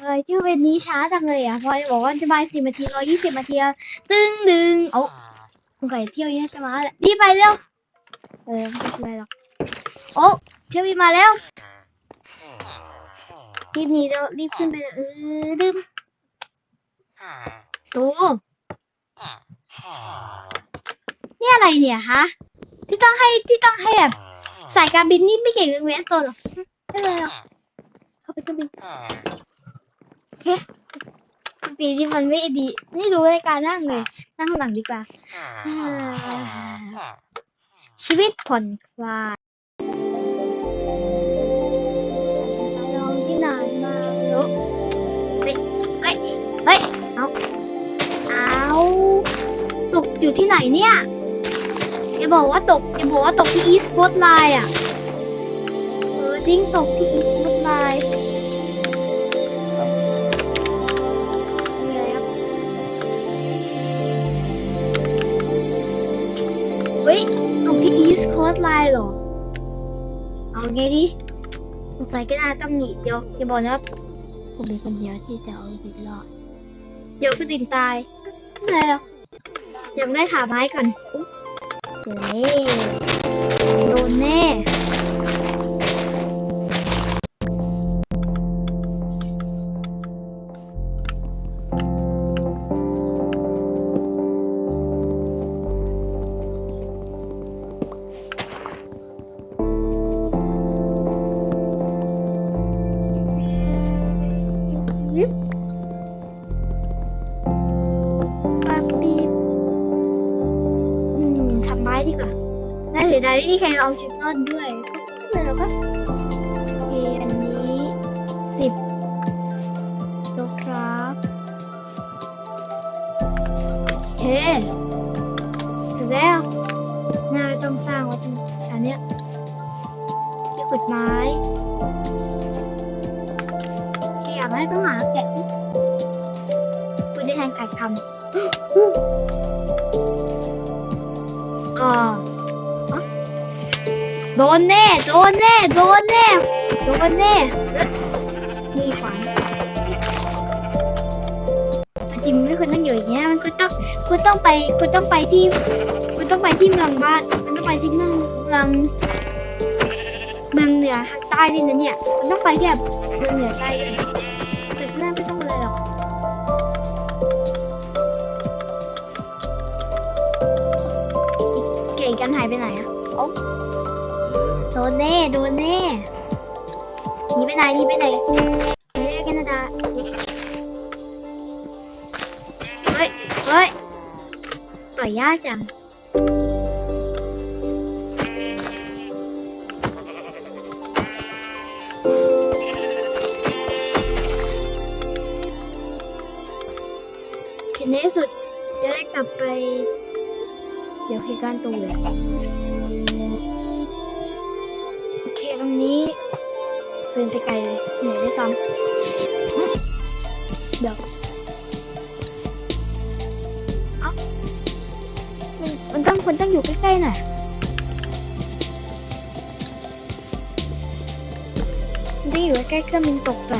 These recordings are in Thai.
เฮ้ยที่เวนนี้ช้าจังเลยอะพอจะบอกว่าจะมาสิบนาทีรอยี่สิบนาทีตึ้งดึงเอาคุณไก่เที่ยวนี้จะมาแล้วรีบไปเร็วเออไม่เป็นไรหรอกโอ้เที่ยวมาแล้วรีบหนีเร็วรีบขึ้นไปเออดึมตูนี่อะไรเนี่ยฮะที่ต้องให้ที่ต้องให้แบบสายการบินนี่ไม่เก่งเรื่องเวสโซนหรอไม่เป็นไรหรอกเข้าไปเครื่องบิน ปีที่มันไม่ดี นี่ดูรายการนั่งเลยนั่งข้างหลังดีกว่า ชีวิตผ่อนคลายลองที่นานมากลุกเฮ้ยเฮ้ยเฮ้ยเอาเอาตกอยู่ที่ไหนเนี่ยอย่าบอกว่าตกอย่าบอกว่าตกที่อีสต์โคสไลน์อะ เออจริงตกที่อีสต์โคสไลน์ สไลน์หรอ เอาไงดีสงสัยก็น่าต้องหนีเดี๋ยวอย่าบอกนะผมเป็นคนเดียวที่จะเอาชีวิตรอด เดี๋ยวก็ตินตายไม่เป็นไรหรอกยังได้ขาไม้ก่อนอุ๊ยเจอแน่โดนแน่ ไม่มีใครเอาชุดนอนด้วยก็ไม่เรหรอกปะโอเคอันนี้สิบตัวครับโอเคเสร็จแล้วน่าต้องสร้างไว้ตรงอันเนี้ยที่ขุดไม้อยากให้ต้องหาแกะพูดได้ทางการคำ โดนแน่ โดนแน่ โดนแน่ โดนแน่มีขวานจริงไม่ควรต้องอยู่อย่างเงี้ย มันก็ต้องคุณต้องไปคุณต้องไปที่คุณต้องไปที่เมืองบ้าน มันต้องไปที่เมืองเมืองเมืองเหนือทางใต้นี่นะเนี่ย มันต้องไปที่แบบเมืองเหนือใต้เลยแต่หน้าไม่ต้องอะไรหรอกเก่งกันหายไปไหนอะโอ้ นแน่ โดนแน่หนีไปไหนหนีไปไหนไปแคนาดา เฮ้ย เฮ้ยปล่อยยากจังทีในที่สุดจะได้กลับไป เดี๋ยวเหตุการณ์ตรงเลย รงนี้เดินไปไกลเลยเหนื่อยด้วยซ้ำเดี๋ยวเอ้ามันมันต้องคนต้องอยู่ใกล้ๆหน่อยมันต้องอยู่ใกล้ๆเครื่องบินตกไป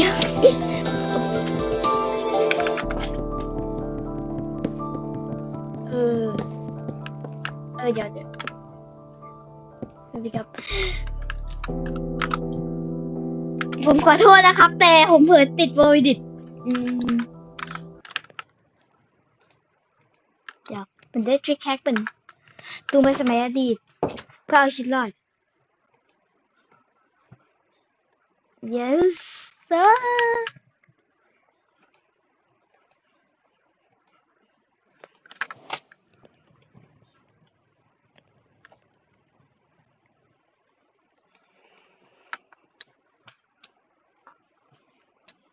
ยังเออ เออเดี๋ยวเดี๋ยวสวัสดีครับ ผมขอโทษนะครับ แต่ผมเผลอติดโววิดิตอืมเดี๋ยวมันได้ทริคแฮกเป็นตูมาสมัยอดีตก็เอาชีวิตรอด yes เซอร์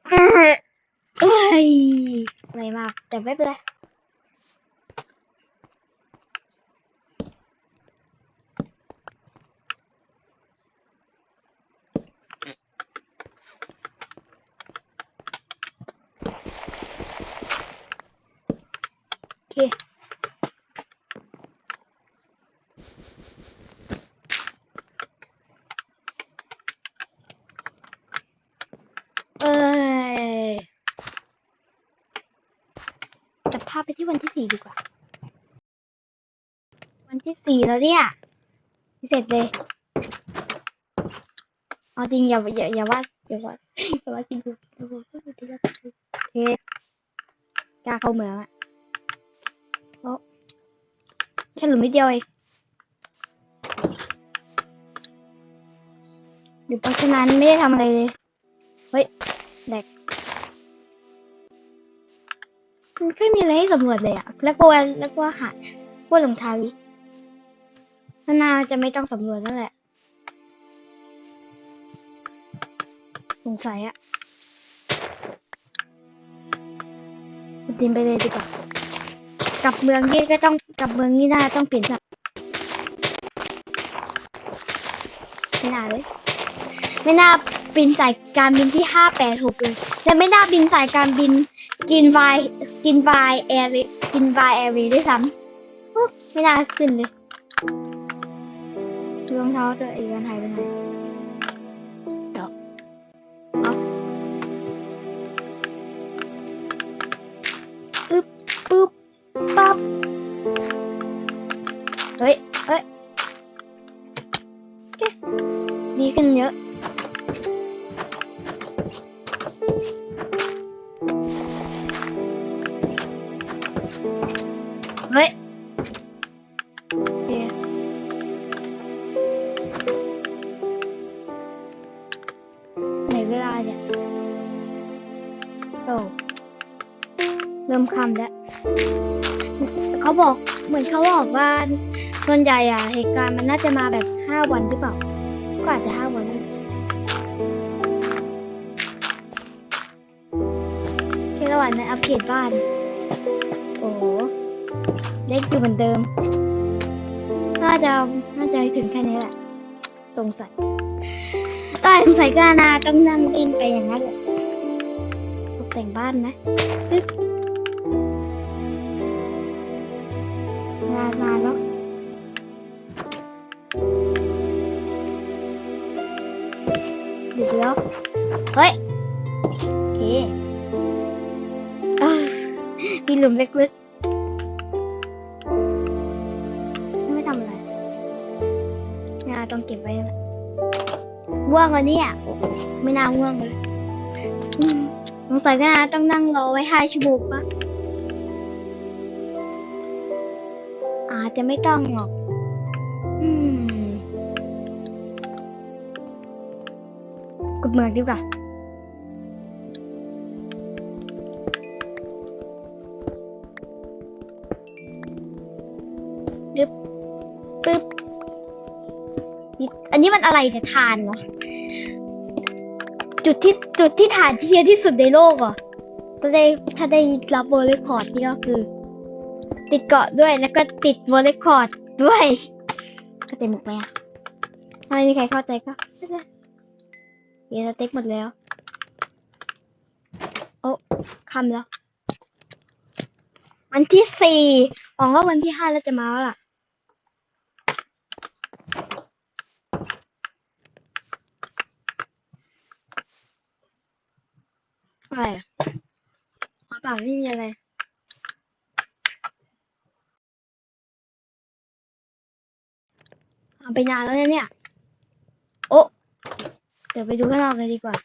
เอ้ยอะไรมาก แต่ไม่เป็นไร โอเค เอ้ย จะพาไปที่วันที่สี่ดีกว่า วันที่สี่แล้วเนี่ยเสร็จเลยเอาจริงอย่าอย่าอย่าว่าอย่าว่าอย่าว่าจริงดูดูดูดูดูดูโอเคกล้าเข้าเมืองอะโอ้แค่หลุมนิดเดียวเองหรือเพราะฉะนั้นไม่ได้ทำอะไรเลย เฮ้ยแดก มันไม่มีอะไรให้สำรวจเลยอะแล้วก็วันแล้วก็หาพวกหลงทางอีกนาจะไม่ต้องสำรวจนั่นแหละสงสัยอะติมไปเลยดีกว่ากลับเมืองนี่ก็ต้องกลับเมืองนี่น่าต้องเปลี่ยนสัตว์ไม่น่าเลย ไม่น่า บินสายการบินที่ห้าแปดหกเลย และไม่น่าบินสายการบินกินไวกินไวแอร์กินไวแอร์วีด้วยซ้ำอุ๊ยไม่น่าขึ้นเลยรองเท้าตัวเองหายไปไหนปึ๊บปั๊บเฮ้ยเฮ้ยโอเคดีขึ้นเยอะ เฮ้ยไหนเวลาเนี่ยโอ้เริ่มคำแล้ว เขาบอกเหมือนเขาบอกว่าส่วนใหญ่อะเหตุการณ์มันน่าจะมาแบบห้าวันหรือเปล่า ก็อาจจะห้าวันนั่นแค่ระหว่างนั้นอัปเกรดบ้าน โอ้ เล็กอยู่เหมือนเดิม น่าจะน่าจะถึงแค่นี้แหละ สงสัยใต้สงสัยก็นาต้องนั่งเล่นไปอย่างนั้นแหละตกแต่งบ้านไหมึ๊บนานนานแล้วเดี๋ยวเดี๋ยวเฮ้ย โอเคอ้ยมีหลุมเล็กๆ ต้องเก็บไว้ว่วงวันนี้อะไม่น่าง่วงเลยอืมสงสัยก็น่าต้องนั่งรอไว้ห้าชั่วโมงปะอาจจะไม่ต้องหรอก อืมกดเมืองดีกว่า อันนี้มันอะไรเนี่ยทานเหรอจุดที่จุดที่ฐานที่เยที่สุดในโลกเหรอถ้าได้ถ้าได้รับเวอร์เรคคอร์ดนี่ก็คือ ติดเกาะด้วยแล้วก็ติดวอลเลคอร์ดด้วยเข้าใจหมดไหมอะถ้าไม่มีใครเข้าใจก็เป็นไรเดี๋ยวสเต็กหมดแล้ว โอ้คำแล้ว วันที่สี่หวังว่าวันที่ห้าเราจะมาแล้วล่ะ อะไรอะอ๋อ เปล่าไม่มีอะไรเอาไปนานแล้วนะเนี่ย โอ้เดี๋ยวไปดูข้างนอกเลยดีกว่า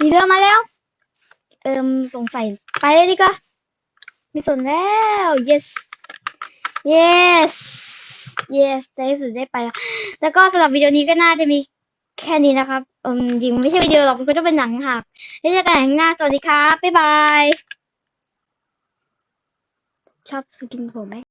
มีเรือมาแล้ว เอิมสงสัยไปเลยดีกว่าไม่สนแล้ว yes yes yes ในที่สุดได้ไปแล้ว แล้วก็สำหรับวิดีโอนี้ก็น่าจะมี แค่นี้นะครับอืมจริงไม่ใช่วิดีโอหรอกมันก็จะเป็นหนังค่ะแล้วเจอกันใหม่หน้าสวัสดีครับบ๊ายบาย ชอบสกินผมไหม